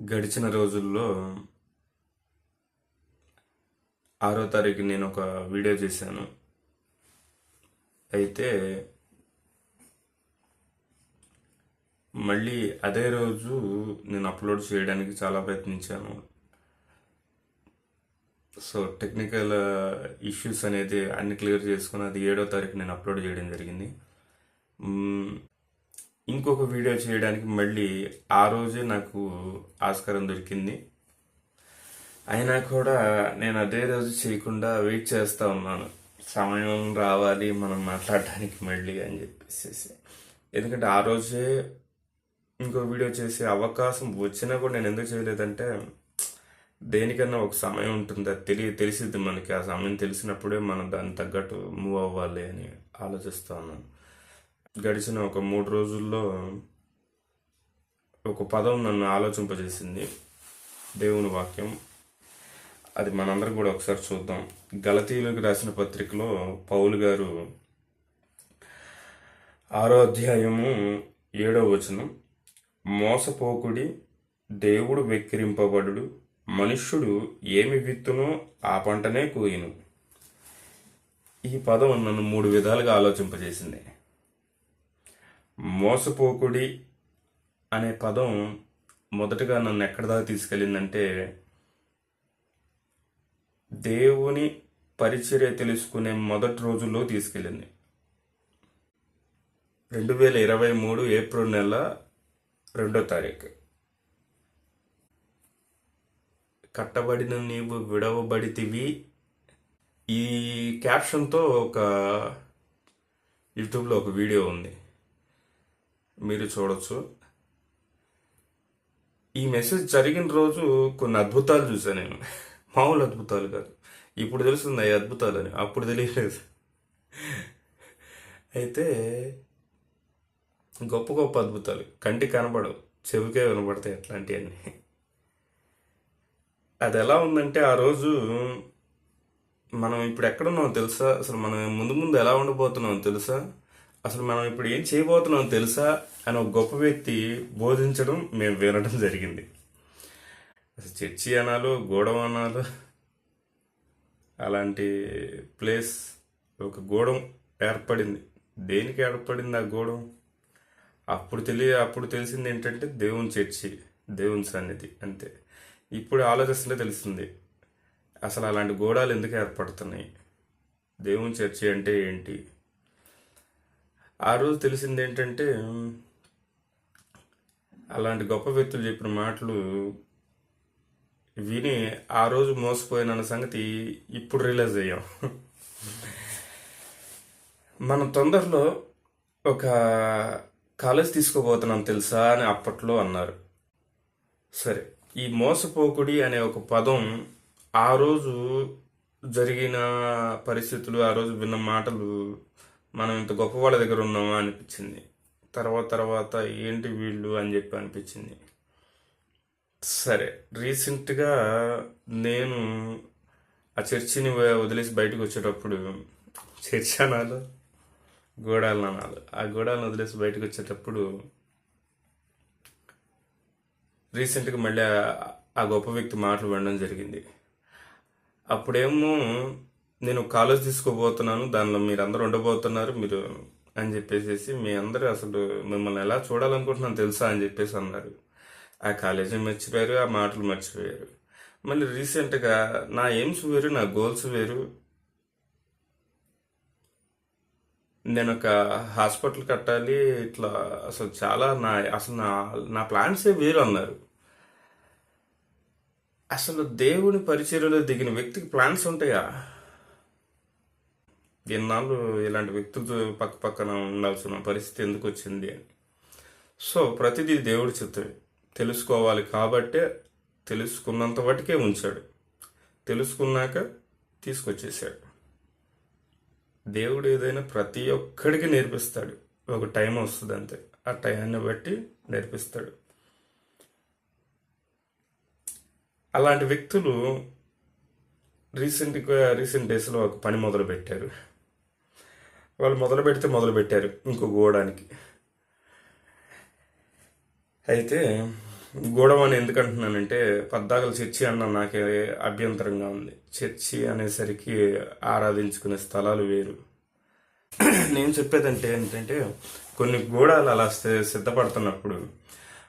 గడిచిన రోజుల్లో ఆరో తారీఖు నేను ఒక వీడియో చేశాను. అయితే మళ్ళీ అదే రోజు నేను అప్లోడ్ చేయడానికి చాలా ప్రయత్నించాను. సో టెక్నికల్ ఇష్యూస్ అనేది అన్ని క్లియర్ చేసుకుని అది ఏడో తారీఖు నేను అప్లోడ్ చేయడం జరిగింది. ఇంకొక వీడియో చేయడానికి మళ్ళీ ఆ రోజే నాకు ఆస్కారం దొరికింది. అయినా కూడా నేను అదే రోజు చేయకుండా వెయిట్ చేస్తూ ఉన్నాను. సమయం రావాలి మనం మాట్లాడడానికి మళ్ళీ అని చెప్పేసి ఎందుకంటే ఆ రోజే ఇంకో వీడియో చేసే అవకాశం వచ్చినా కూడా నేను ఎందుకు చేయలేదంటే దేనికన్నా ఒక సమయం ఉంటుంది. అది తెలియ తెలిసిద్ది మనకి. ఆ సమయం తెలిసినప్పుడే మనం దానికి తగ్గట్టు మూవ్ అవ్వాలి అని ఆలోచిస్తూ ఉన్నాను. గడిచిన ఒక మూడు రోజుల్లో ఒక పదం నన్ను ఆలోచింపజేసింది. దేవుని వాక్యం. అది మనందరం కూడా ఒకసారి చూద్దాం. గలతీయులకు రాసిన పత్రికలో పౌలు గారు ఆరో అధ్యాయము ఏడో వచనం మోసపోకుడి దేవుడు వెక్కిరింపబడు మనుష్యుడు ఏమి విత్తునో ఆ పంటనే కోయిను. ఈ పదం నన్ను మూడు విధాలుగా ఆలోచింపజేసింది. మోసపోకుడి అనే పదం మొదటగా నన్ను ఎక్కడి దాకా తీసుకెళ్ళిందంటే దేవుని పరిచర్య తెలుసుకునే మొదటి రోజుల్లో తీసుకెళ్ళింది. రెండు వేల ఇరవై మూడు ఏప్రిల్ నెల రెండో తారీఖు. కట్టబడిన నీవు విడవబడితివి. ఈ క్యాప్షన్తో ఒక యూట్యూబ్లో ఒక వీడియో ఉంది. మీరు చూడొచ్చు. ఈ మెసేజ్ జరిగిన రోజు కొన్ని అద్భుతాలు చూసాను నేను. మామూలు అద్భుతాలు కాదు. ఇప్పుడు తెలుస్తుంది అవి అద్భుతాలు అని అప్పుడు తెలియలేదు. అయితే గొప్ప గొప్ప అద్భుతాలు. కంటికి కనబడవు. చెవికే వినబడతాయి అట్లాంటివన్నీ. అది ఎలా ఉందంటే ఆ రోజు మనం ఇప్పుడు ఎక్కడున్నాం తెలుసా? అసలు మనం ముందు ముందు ఎలా ఉండబోతున్నాం తెలుసా? అసలు మనం ఇప్పుడు ఏం చేయబోతున్నాం తెలుసా అని ఒక గొప్ప వ్యక్తి బోధించడం మేము వినడం జరిగింది. అసలు చర్చి అనాలు గోడం అనాలు అలాంటి ప్లేస్ ఒక గోడం ఏర్పడింది. దేనికి ఏర్పడింది ఆ గోడం అప్పుడు తెలియ అప్పుడు తెలిసింది ఏంటంటే దేవుని చర్చి దేవుని సన్నిధి అంతే. ఇప్పుడు ఆలోచిస్తుంటే తెలిసింది అసలు అలాంటి గోడాలు ఎందుకు ఏర్పడుతున్నాయి? దేవుని చర్చి అంటే ఏంటి? ఆ రోజు తెలిసింది ఏంటంటే అలాంటి గొప్ప వ్యక్తులు చెప్పిన మాటలు విని ఆ రోజు మోసపోయిన సంగతి ఇప్పుడు రియలైజ్ అయ్యాం. మనం తొందరలో ఒక కాలేజ్ తీసుకోబోతున్నాం తెలుసా అని అప్పట్లో అన్నారు. సరే ఈ మోసపోకుడి అనే ఒక పదం ఆ రోజు జరిగిన పరిస్థితులు ఆ రోజు విన్న మాటలు మనం ఇంత గొప్ప వాళ్ళ దగ్గర ఉన్నామా అనిపించింది. తర్వాత తర్వాత ఏంటి వీళ్ళు అని చెప్పి అనిపించింది. సరే రీసెంట్గా నేను ఆ చర్చిని వదిలేసి బయటకు వచ్చేటప్పుడు చర్చ్ అనాలు గోడాలు అనాలు. ఆ గోడాలను వదిలేసి బయటకు వచ్చేటప్పుడు రీసెంట్గా మళ్ళీ ఆ- ఆ గొప్ప వ్యక్తి మాటలు వినడం జరిగింది. అప్పుడేమో నేను కాలేజ్ తీసుకోబోతున్నాను దానిలో మీరు అందరూ ఉండబోతున్నారు మీరు అని చెప్పేసి మీ అందరూ అసలు మిమ్మల్ని ఎలా చూడాలనుకుంటున్నాను తెలుసా అని చెప్పేసి అన్నారు. ఆ కాలేజీ మర్చిపోయారు ఆ మాటలు మర్చిపోయారు. మళ్ళీ రీసెంట్గా నా ఎయిమ్స్ వేరు నా గోల్స్ వేరు. నేను ఒక హాస్పిటల్ కట్టాలి ఇట్లా అసలు చాలా నా అసలు నా నా ప్లాన్సే వేరు అన్నారు. అసలు దేవుని పరిచర్యలో దిగిన వ్యక్తికి ప్లాన్స్ ఉంటాయా? ఎన్నాళ్ళు ఇలాంటి వ్యక్తులతో పక్క పక్కన ఉండాల్సిన పరిస్థితి ఎందుకు వచ్చింది అని. సో ప్రతిదీ దేవుడి చిత్తమే తెలుసుకోవాలి కాబట్టే తెలుసుకున్నంత వాటికే ఉంచాడు. తెలుసుకున్నాక తీసుకొచ్చేసాడు దేవుడు ఏదైనా ప్రతి ఒక్కడికి నేర్పిస్తాడు. ఒక టైం వస్తుంది అంతే. ఆ టైంని బట్టి నేర్పిస్తాడు. అలాంటి వ్యక్తులు రీసెంట్గా రీసెంట్ డేస్లో ఒక పని మొదలు పెట్టారు వాళ్ళు మొదలు పెడితే మొదలు పెట్టారు ఇంకో గోడానికి అయితే గూడం అని ఎందుకంటున్నానంటే పద్దాకలు చర్చి అన్న నాకే అభ్యంతరంగా ఉంది. చర్చి అనేసరికి ఆరాధించుకునే స్థలాలు వేరు. నేను చెప్పేదంటే ఏంటంటే కొన్ని గూడాలు అలా సిద్ధపడుతున్నప్పుడు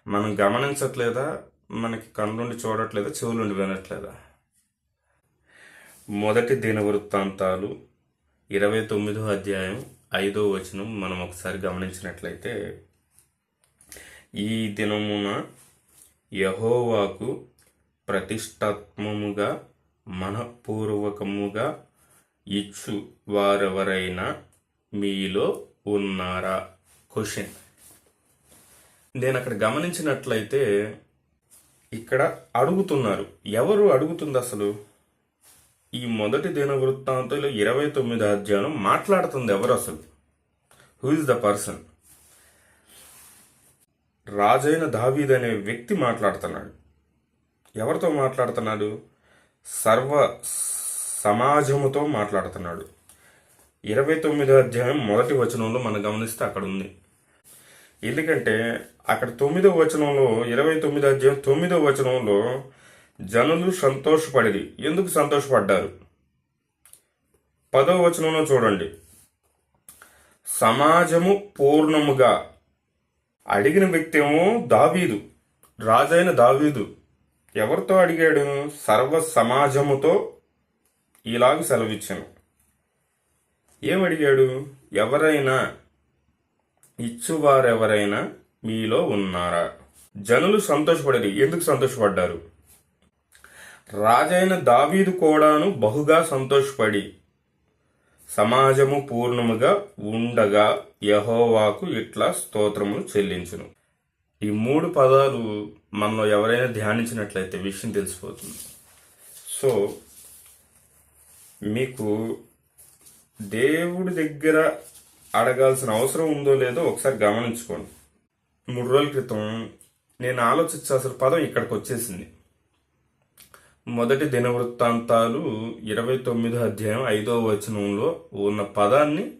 మనం గమనించట్లేదా? మనకి కన్నుండి చూడట్లేదా? చెవులుండి వినట్లేదా? మొదటి దిన వృత్తాంతాలు ఇరవై తొమ్మిదో అధ్యాయం ఐదో వచనం మనం ఒకసారి గమనించినట్లయితే ఈ దినమున యహోవాకు ప్రతిష్టాత్మముగా మనపూర్వకముగా ఇచ్చు వారెవరైనా మీలో ఉన్నారా? క్వశ్చన్ నేను అక్కడ గమనించినట్లయితే ఇక్కడ అడుగుతున్నారు. ఎవరు అడుగుతుంది అసలు? ఈ మొదటి దిన వృత్తాంతంలో ఇరవై తొమ్మిది అధ్యాయం మాట్లాడుతుంది ఎవరు అసలు? హూ ఇస్ ద పర్సన్ రాజైన దావీద్ అనే వ్యక్తి మాట్లాడుతున్నాడు. ఎవరితో మాట్లాడుతున్నాడు? సర్వ సమాజముతో మాట్లాడుతున్నాడు. ఇరవై తొమ్మిదో అధ్యాయం మొదటి వచనంలో మనం గమనిస్తే అక్కడ ఉంది. ఎందుకంటే అక్కడ తొమ్మిదో వచనంలో ఇరవై తొమ్మిదో అధ్యాయం తొమ్మిదో వచనంలో జనులు సంతోషపడిరి. ఎందుకు సంతోషపడ్డారు? పదో వచనంలో చూడండి. సమాజము పూర్ణముగా అడిగిన వ్యక్తి ఏమో దావీదు రాజైన దావీదు. ఎవరితో అడిగాడు? సర్వ సమాజముతో ఇలాగ సెలవిచ్చాను. ఏమడిగాడు? ఎవరైనా ఇచ్చువారెవరైనా మీలో ఉన్నారా? జనులు సంతోషపడరు. ఎందుకు సంతోషపడ్డారు? రాజైన దావీదు కూడాను బహుగా సంతోషపడి సమాజము పూర్ణముగా ఉండగా యహోవాకు ఇట్లా స్తోత్రములు చెల్లించును. ఈ మూడు పదాలు మనం ఎవరైనా ధ్యానించినట్లయితే విషయం తెలిసిపోతుంది. సో మీకు దేవుడి దగ్గర అడగాల్సిన అవసరం ఉందో లేదో ఒకసారి గమనించుకోండి. మూడు రోజుల క్రితం నేను ఆలోచించాల్సిన పదం ఇక్కడికి వచ్చేసింది. మొదటి దినవృత్తాంతాలు ఇరవై తొమ్మిదో అధ్యాయం ఐదో వచనంలో ఉన్న పదాన్ని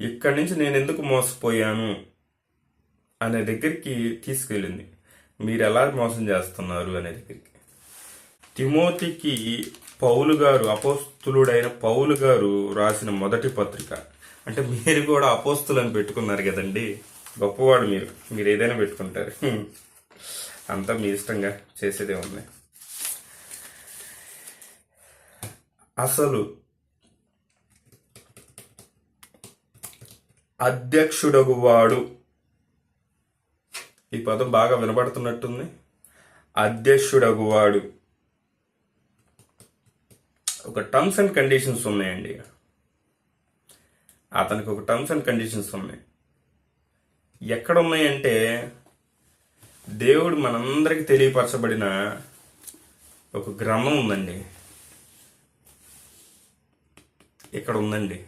ఇక్కడి నుంచి నేను ఎందుకు మోసపోయాను అనే దగ్గరికి తీసుకెళ్ళింది. మీరు ఎలా మోసం చేస్తున్నారు అనే దగ్గరికి. తిమోతికి పౌలు గారు అపోస్తులుడైన పౌలు గారు రాసిన మొదటి పత్రిక. అంటే మీరు కూడా అపోస్తులని పెట్టుకున్నారు కదండి. గొప్పవాడు మీరు. మీరు ఏదైనా పెట్టుకుంటారు. అంతా మీ ఇష్టంగా చేసేదే ఉంది అసలు అధ్యక్షుడగువాడు. ఈ పదం బాగా వినబడుతున్నట్టుంది. అధ్యక్షుడగువాడు. ఒక టర్మ్స్ అండ్ కండిషన్స్ ఉన్నాయండి అతనికి ఒక టర్మ్స్ అండ్ కండిషన్స్ ఉన్నాయి. ఎక్కడ ఉన్నాయంటే దేవుడు మనందరికి తెలియపరచబడిన ఒక గ్రంథం ఉందండి. ఇక్కడ ఉందండి.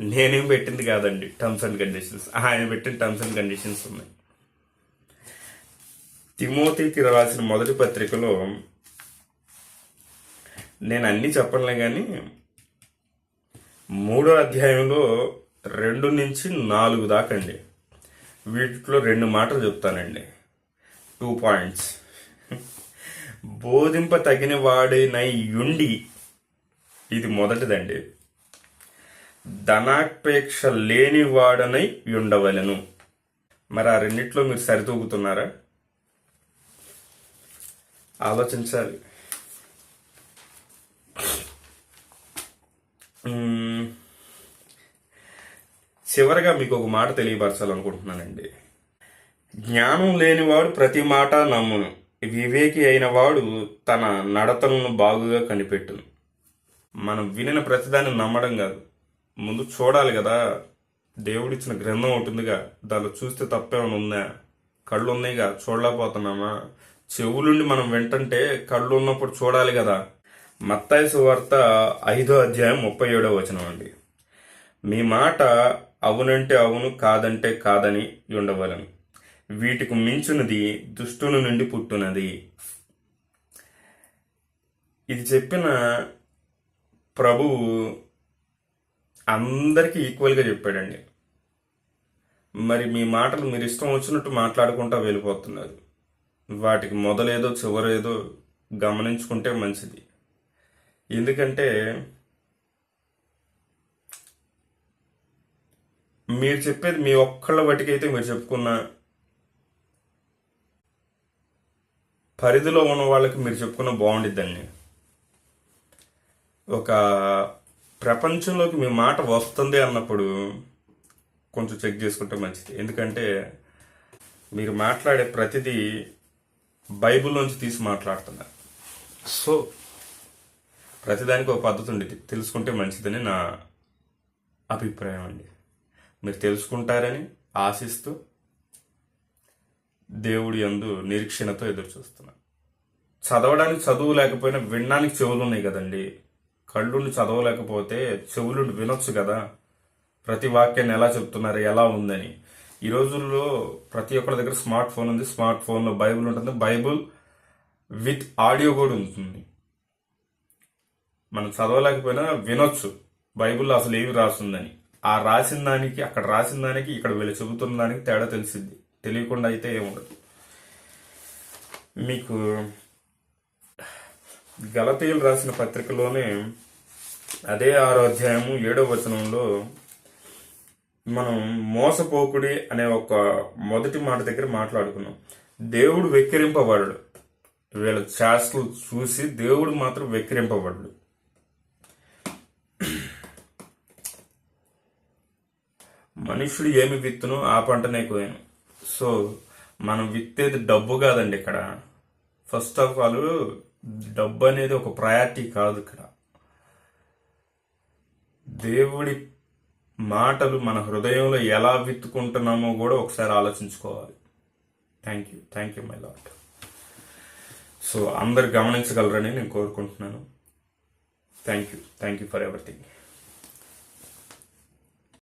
నేనేం పెట్టింది కాదండి టర్మ్స్ అండ్ కండిషన్స్ ఆయన పెట్టిన టర్మ్స్ అండ్ కండిషన్స్ ఉన్నాయి. తిమోతికి రాసిన మొదటి పత్రికలో నేను అన్నీ చెప్పనులే కానీ మూడో అధ్యాయంలో రెండు నుంచి నాలుగు దాకండి. వీటిలో రెండు మాటలు చెప్తానండి. టూ పాయింట్స్ బోధింప తగిన వాడినై యుండి ఇది మొదటిదండి. ధనాపేక్ష లేనివాడనై ఉండవలను మరి ఆ రెండిట్లో మీరు సరితూగుతున్నారా? ఆలోచించాలి. చివరిగా మీకు ఒక మాట తెలియపరచాలనుకుంటున్నానండి. జ్ఞానం లేనివాడు ప్రతి మాట నమ్మును. వివేకి అయిన వాడు తన నడతలను బాగుగా కనిపెట్టును. మనం వినిన ప్రతిదాన్ని నమ్మడం కాదు. ముందు చూడాలి కదా. దేవుడిచ్చిన గ్రంథం ఉంటుందిగా. దానిలో చూస్తే తప్పేమైనా ఉందా? కళ్ళు ఉన్నాయిగా. చూడలేకపోతున్నామా? చెవులుండి మనం వింటంటే కళ్ళు ఉన్నప్పుడు చూడాలి కదా. మత్తాయి వార్త ఐదో అధ్యాయం ముప్పై ఏడో వచనం అండి. మీ మాట అవునంటే అవును కాదంటే కాదని ఉండవలను. వీటికి మించినది దుష్టుని నుండి పుట్టునది. ఇది చెప్పిన ప్రభువు అందరికీ ఈక్వల్గా చెప్పాడండి. మరి మీ మాటలు మీరు ఇష్టం వచ్చినట్టు మాట్లాడుకుంటా వెళ్ళిపోతున్నారు. వాటికి మొదలేదో చివరేదో గమనించుకుంటే మంచిది. ఎందుకంటే మీరు చెప్పేది మీ ఒక్కళ్ళ బట్టికైతే మీరు చెప్పుకున్న పరిధిలో ఉన్న వాళ్ళకి మీరు చెప్పుకున్న బాగుండిద్దండి. ఒక ప్రపంచంలోకి మీ మాట వస్తుంది అన్నప్పుడు కొంచెం చెక్ చేసుకుంటే మంచిది. ఎందుకంటే మీరు మాట్లాడే ప్రతిదీ బైబిల్లోంచి తీసి మాట్లాడుతున్నారు. సో ప్రతిదానికి ఒక పద్ధతి ఉండేది తెలుసుకుంటే మంచిదని నా అభిప్రాయం అండి. మీరు తెలుసుకుంటారని ఆశిస్తూ దేవుడి యందు నిరీక్షణతో ఎదురు చూస్తున్నా చదవడానికి చదువు లేకపోయినా వినడానికి చెవులు ఉన్నాయి కదండి. కళ్ళుండి చదవలేకపోతే చెవులుండి వినొచ్చు కదా. ప్రతి వాక్యాన్ని ఎలా చెప్తున్నారు ఎలా ఉందని. ఈ రోజుల్లో ప్రతి ఒక్కరి దగ్గర స్మార్ట్ ఫోన్ ఉంది. స్మార్ట్ ఫోన్లో బైబిల్ ఉంటుంది. బైబిల్ విత్ ఆడియో కూడా ఉంటుంది. మనం చదవలేకపోయినా వినొచ్చు. బైబిల్లో అసలు ఏమి రాస్తుందని ఆ రాసిన దానికి అక్కడ రాసిన దానికి ఇక్కడ వీళ్ళు చెబుతున్న దానికి తేడా తెలిసింది తెలియకుండా అయితే ఏముండదు. మీకు గలతీయులు రాసిన పత్రికలోనే అదే ఆరో అధ్యాయము ఏడో వచనంలో మనం మోసపోకుడి అనే ఒక మొదటి మాట దగ్గర మాట్లాడుకున్నాం. దేవుడు వెక్కిరింపబడడు. వీళ్ళ చేష్టలు చూసి దేవుడు మాత్రం వెక్కిరింపబడడు. మనుషుడు ఏమి విత్తునో ఆ పంటనే కోయను. సో మనం విత్తేది డబ్బు కాదండి ఇక్కడ. ఫస్ట్ ఆఫ్ ఆల్ డబ్బు అనేది ఒక ప్రయారిటీ కాదు ఇక్కడ. దేవుడి మాటలు మన హృదయంలో ఎలా విత్తుకుంటున్నామో కూడా ఒకసారి ఆలోచించుకోవాలి. Thank you thank you my lot so అందరు గమనించగలరని నేను కోరుకుంటున్నాను. Thank you thank you for everything